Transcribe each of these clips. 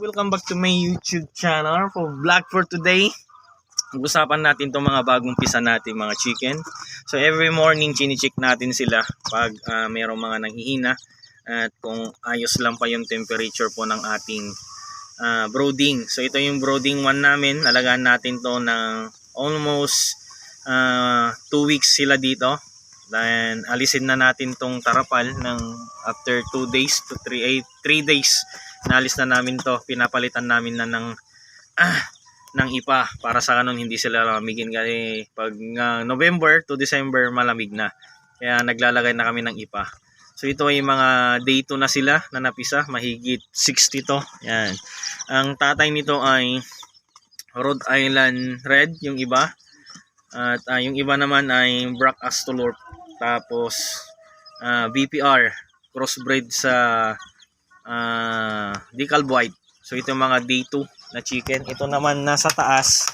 Welcome back to my YouTube channel for vlog for today. Usapan natin itong mga bagong pisa natin mga chicken. So every morning chine-check natin sila pag ah, mayroong mga nanghihina at kung ayos lang pa yung temperature po ng ating ah, brooding. So ito yung brooding one namin. Alagaan natin to ng almost 2 weeks sila dito. Then alisin na natin tong tarapal ng after 2 days to 3 3 days nalis na namin to. Pinapalitan namin na ng ah, ng ipa. Para sa kanon hindi sila lamigin. Kasi pag ah, November to December malamig na. Kaya naglalagay na kami ng ipa. So ito ay mga day 2 na sila na napisa. Mahigit 60 to. Yan. Ang tatay nito ay Rhode Island Red yung iba. At ah, yung iba naman ay Black Astolorp tapos ah, BPR crossbred sa ah decal white. So ito mga day 2 na chicken. Ito naman nasa taas.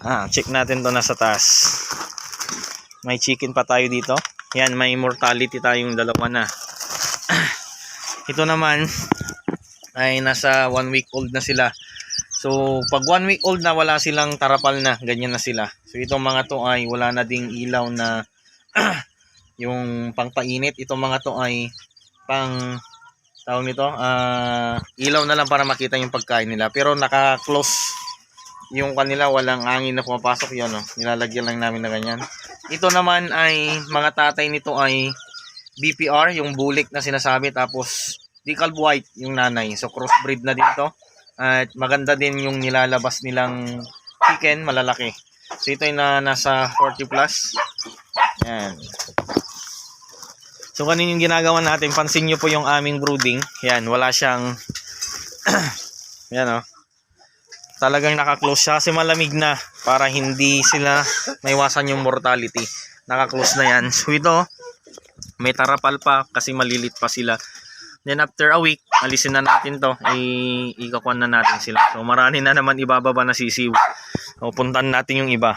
Ah, check natin to nasa taas. May chicken pa tayo dito. Yan, may mortality tayong dalawa na. ito naman ay nasa 1 week old na sila. So, pag 1 week old na wala silang tarapal na, ganyan na sila. So, itong mga to ay wala na ding ilaw na yung pangpainit. Itong mga to ay pang tawag nito, ah ilaw na lang para makita yung pagkain nila. Pero naka-close yung kanila, walang hangin na pumapasok yun. Oh. Nilalagyan lang namin na ganyan. Ito naman ay, mga tatay nito ay BPR, yung bulik na sinasabi. Tapos, decal white, yung nanay. So, crossbreed na din to. At maganda din yung nilalabas nilang chicken, malalaki. So, ito ay na, nasa 40 plus. Yan. So kanina yung ginagawa natin, pansin nyo po yung aming brooding. Yan, wala siyang yan oh. Talagang naka-close siya kasi malamig na para hindi sila maiwasan yung mortality. Naka-close na yan. So ito, may tarapal pa kasi malilit pa sila. Then after a week, alisin na natin to. Ikakuan na natin sila. So marami na naman ibababa na sisiw. So puntan natin yung iba.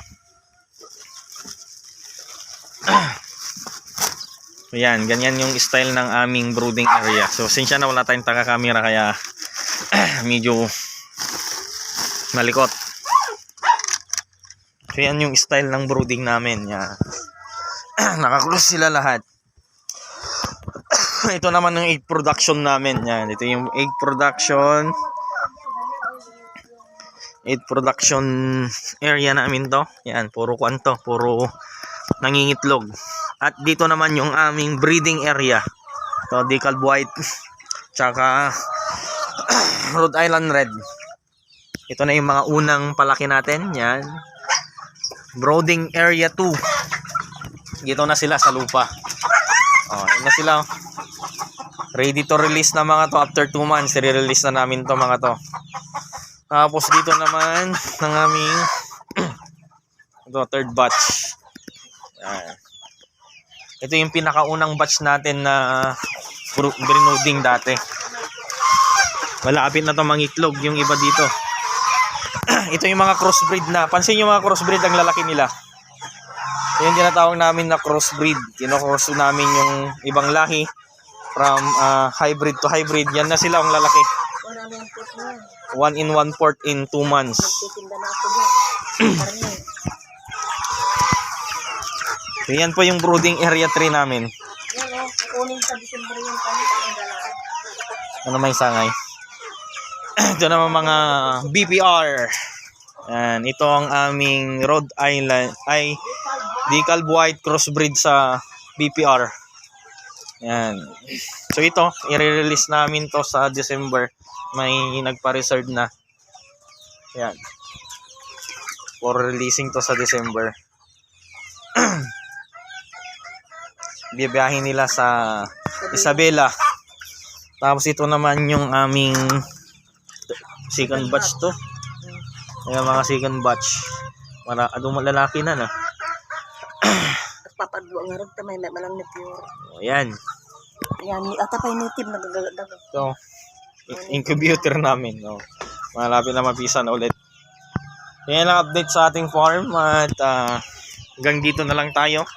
So yan, ganyan yung style ng aming brooding area. So sinsya na wala tayong taga-camera kaya medyo malikot. So yan yung style ng brooding namin. Yan. Nakaklose sila lahat. Ito naman yung egg production namin. Yan, ito yung egg production. Egg production area namin to. Yan, puro kwanto, puro nangingitlog. At dito naman yung aming breeding area. So, decal white. Tsaka Rhode Island red. Ito na yung mga unang palaki natin. Yan. Brooding area 2. Dito na sila sa lupa. Oh, na sila. oh. Ready to release na mga to after 2 months. I-release na namin to mga to. Tapos dito naman ng aming ito, third batch. Yan. Ito yung pinakaunang batch natin na bro- brooding dati. Malapit na to mangitlog yung iba dito. Ito yung mga crossbreed na. Pansin yung mga crossbreed ang lalaki nila. Ito yung tinatawag namin na crossbreed. Kinocross namin yung ibang lahi from ah, hybrid to hybrid. Yan na sila ang lalaki. One in one port in two months. So, yan po yung brooding area 3 namin. Yan o, kukunin sa December yung dalawa. Ano may sangay? ito naman mga BPR. Yan, ito ang aming Rhode Island ay decal white crossbreed sa BPR. Yan. So ito, i-release namin to sa December. May nagpa-reserve na. Yan. For releasing to sa December. Bibiyahin nila sa Isabela. Tapos ito naman yung aming second batch to. Ayan mga second batch. Para adong lalaki na na. Papadlo nga rin tamay may malang na pure. O, Ayan. Yan, ata pa yung native nagagadag. So, i- incubator namin. No. Malapit na mapisa na ulit. Yan ang update sa ating farm at ah, hanggang dito na lang tayo.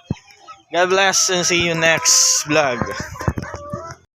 God bless and see you next vlog.